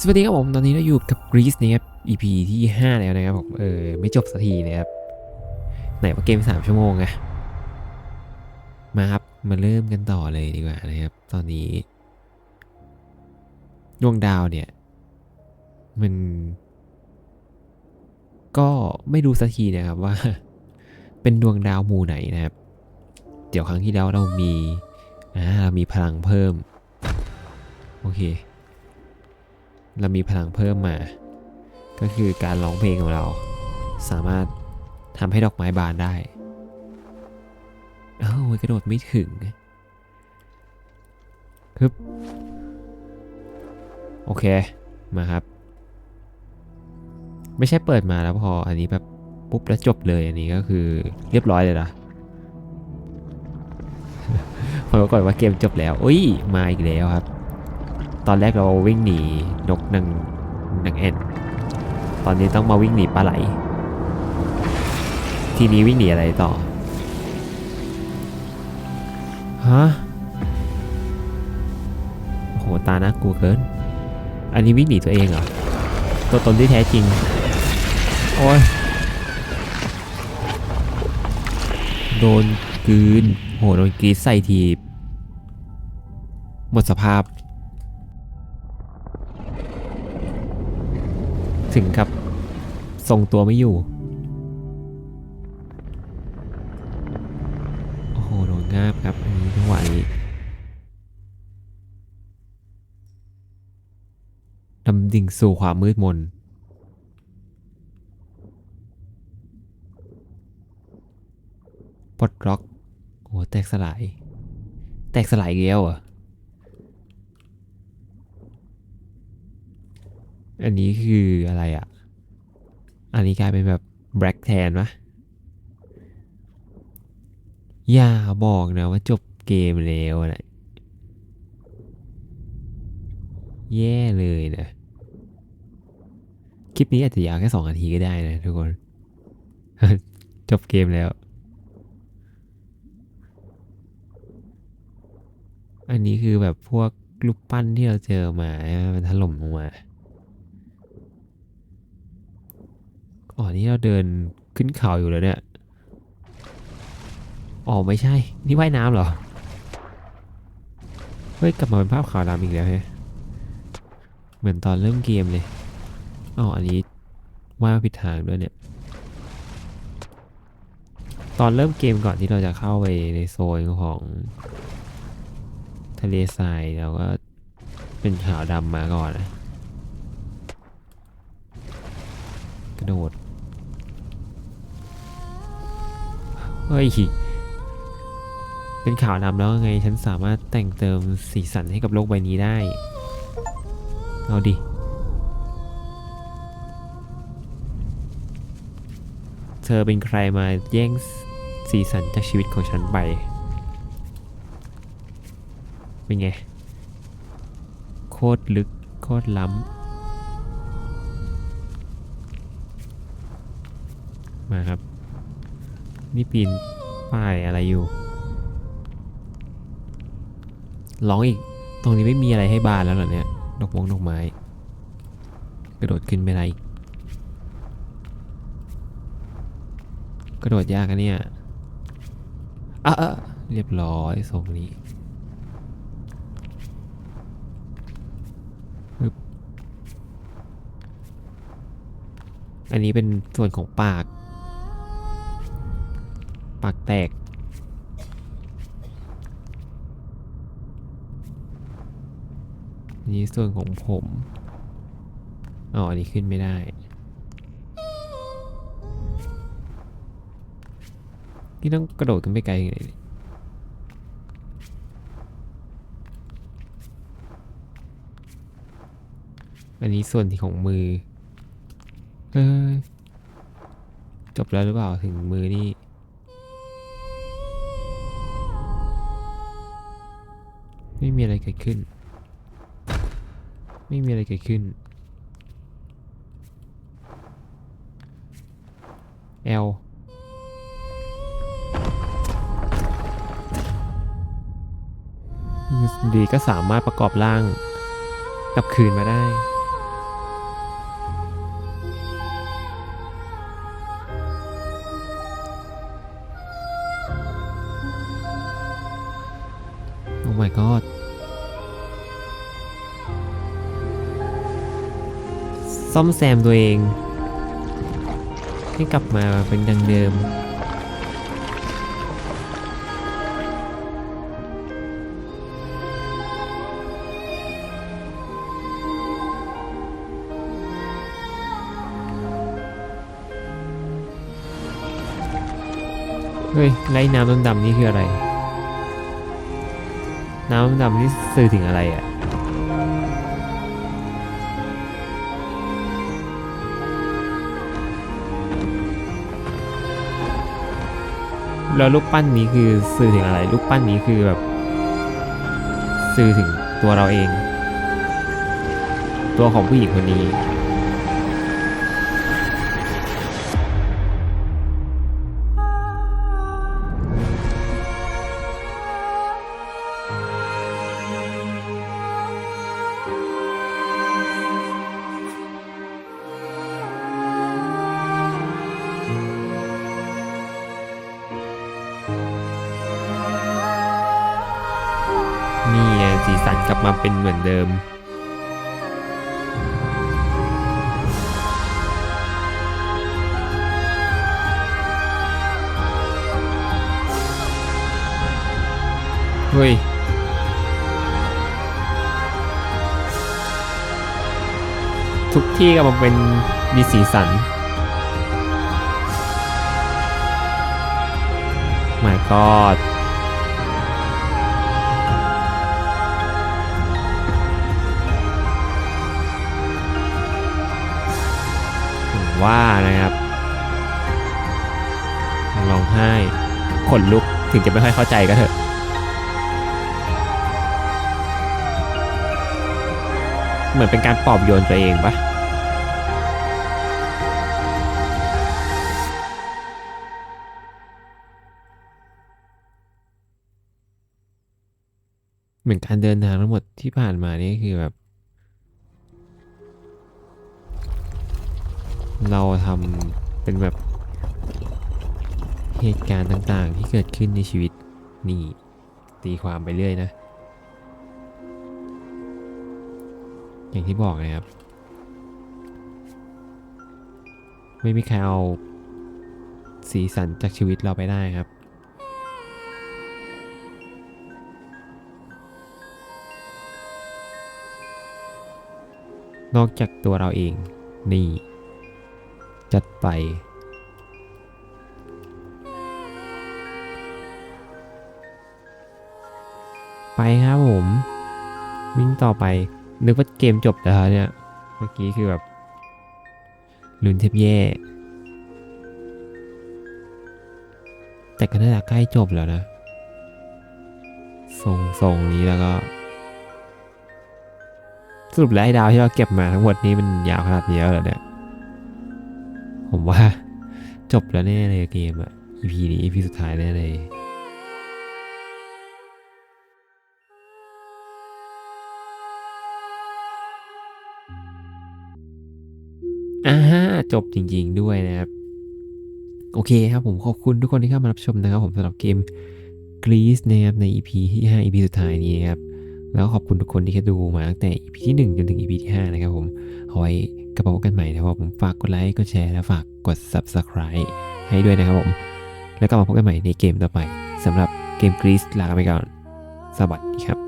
สวัสดีครับผมตอนนี้เราอยู่กับกรีซนะครับ EP ที่ 5 แล้วนะครับผมเออไม่จบสักทีนะครับ ไหนว่าเกม 3 ชั่วโมงไงมาครับ มาเริ่มกันต่อเลยดีกว่านะครับ ตอนนี้ ดวงดาวเนี่ย มัน ก็ไม่รู้สักทีนะครับว่า เป็นดวงดาวหมู่ไหนนะครับ เดี๋ยวครั้งที่แล้วเรามีอ่าเรามีพลังเพิ่ม โอเค เรามีพลังเพิ่มมา ก็คือการร้องเพลงของเรา สามารถทำให้ดอกไม้บานได้เอ้ากระโดดไม่ถึงฮึบโอเค มาครับ ไม่ใช่เปิดมาแล้วพอ อันนี้แบบปุ๊บแล้วจบเลย อันนี้ก็คือเรียบร้อยเลยนะพอก่อนว่าเกมจบแล้ว อุ้ย มาอีกแล้วครับ ตอนแรกเราวิ่งหนีนกนางนางแอ่นตอนนี้ต้องมาวิ่งหนีปลาไหล ทีนี้วิ่งหนีอะไรต่อฮะโอ้โหตาน่ากลัวเกิน อันนี้วิ่งหนีตัวเองเหรอ ตัวตนที่แท้จริง โอ้ย โดนกลืน โห โดนกรีดใส่ทีบหมดสภาพ ถึงกับทรงตัวไม่อยู่ โอ้โหโดนงาบครับอันนี้จังหวะนี้ดำดิ่งสู่ความมืดมน ปลดล็อก โอ้แตกสลาย แตกสลายอีกแล้วเหร อันนี้คืออะไรอะ อันนี้กลายเป็นแบบแบล็กแทนปะอย่าบอกนะว่าจบเกมแล้วนะแย่เลยนะ คลิปนี้อาจจะยาวแค่สองนาทีก็ได้นะทุกคน จบเกมแล้ว อันนี้คือแบบพวกรูปปั้นที่เราเจอมา มันถล่มลงมา อ๋อ นี่เราเดินขึ้นเขาอยู่แล้วเนี่ย อ๋อ ไม่ใช่ นี่ว่ายน้ำเหรอ เฮ้ย กลับมาเป็นภาพขาวดำอีกแล้วเฮ้ย เหมือนตอนเริ่มเกมเลย อ๋อ อันนี้ว่ายมาผิดทางด้วยเนี่ย ตอนเริ่มเกมก่อนที่เราจะเข้าไปในโซนของทะเลทรายเราก็เป็นขาวดำมาก่อนนะกระโดด เฮ้ย เป็นขาวดำแล้วไง ฉันสามารถแต่งเติมสีสันให้กับโลกใบนี้ได้ เอาดิ เธอเป็นใครมาแย่งสีสันจากชีวิตของฉันไป เป็นไง โคตรลึก โคตรล้ำ มาครับ นี่ปีนป้ายอะไรอยู่ ร้องอีก ตรงนี้ไม่มีอะไรให้บานแล้วเหรอเนี่ยดอกมงดอกไม้ กระโดดขึ้นไปไรกระโดดยากอะเนี่ยอะเรียบร้อยทรงนี้อันนี้เป็นส่วนของปาก ปากแตกนนี้ส่วนของผมอ๋ออันนี้ขึ้นไม่ได้ นี่ต้องกระโดดขึ้นไปไกลยังไงเนี่ยอันนี้ส่วนที่ของมือ เอ้ยจบแล้วหรือเปล่าถึงมือนี่ ไม่มีอะไรเกิดขึ้น ไม่มีอะไรเกิดขึ้น L ดีก็สามารถประกอบร่างกลับคืนมาได้ god ซ่อมแซมตัวเอง ให้กลับมาเป็นดังเดิม เฮ้ยไล่น้ำดำๆนี่คืออะไร น้ำดำนี่สื่อถึงอะไรอะแล้วรูปปั้นนี้คือสื่อถึงอะไรรูปปั้นนี้คือแบบ สื่อถึงตัวเราเอง ตัวของผู้หญิงคนนี้ สีสันกลับมาเป็นเหมือนเดิม เฮ้ยทุกที่กลับมาเป็นมีสีสัน my god ว่านะครับร้องไห้ขนลุกถึงจะไม่ค่อยเข้าใจก็เถอะเหมือนเป็นการปลอบโยนตัวเองปะเหมือนการเดินทางทั้งหมดที่ผ่านมานี่คือแบบ เราทำเป็นแบบเหตุการณ์ต่างๆ ที่เกิดขึ้นในชีวิตนี่ตีความไปเรื่อยนะ อย่างที่บอกนะครับ ไม่มีใครเอาสีสันจากชีวิตเราไปได้ครับนอกจากตัวเราเองนี่ จัดไป ไปครับผม วิ่งต่อไป นึกว่าเกมจบแล้วเนี่ย เมื่อกี้คือแบบลุ้นเทบแย่ แต่ก็น่าจะใกล้จบแล้วนะทรงทรงนี้แล้วก็สรุปแล้วไอ้ดาวที่เราเก็บมาทั้งหมดนี้มันยาวขนาดนี้แล้วเหรอเนี่ย ผมว่าจบแล้วแน่เลยเกมอะ EP นี้ EP สุดท้ายแน่เลยอ่าฮะจบจริงๆด้วยนะครับ โอเคครับผมขอบคุณทุกคนที่เข้ามารับชมนะครับผมสำหรับเกม Grease นะครับใน EP ที่ 5 EP สุดท้ายนี้นะครับ แล้วขอบคุณทุกคนที่แค่ดูมาตั้งแต่ EP ที่ 1 จนถึง EP ที่ 5 นะครับผมเอาไว้ กระพบกันใหม่นะครับผมฝากกดไลค์กดแชร์และฝากกด Subscribe ให้ด้วยนะครับผม แล้วก็มาพบกันใหม่ในเกมต่อไปสำหรับเกมกรีซลาไปก่อน สวัสดีครับ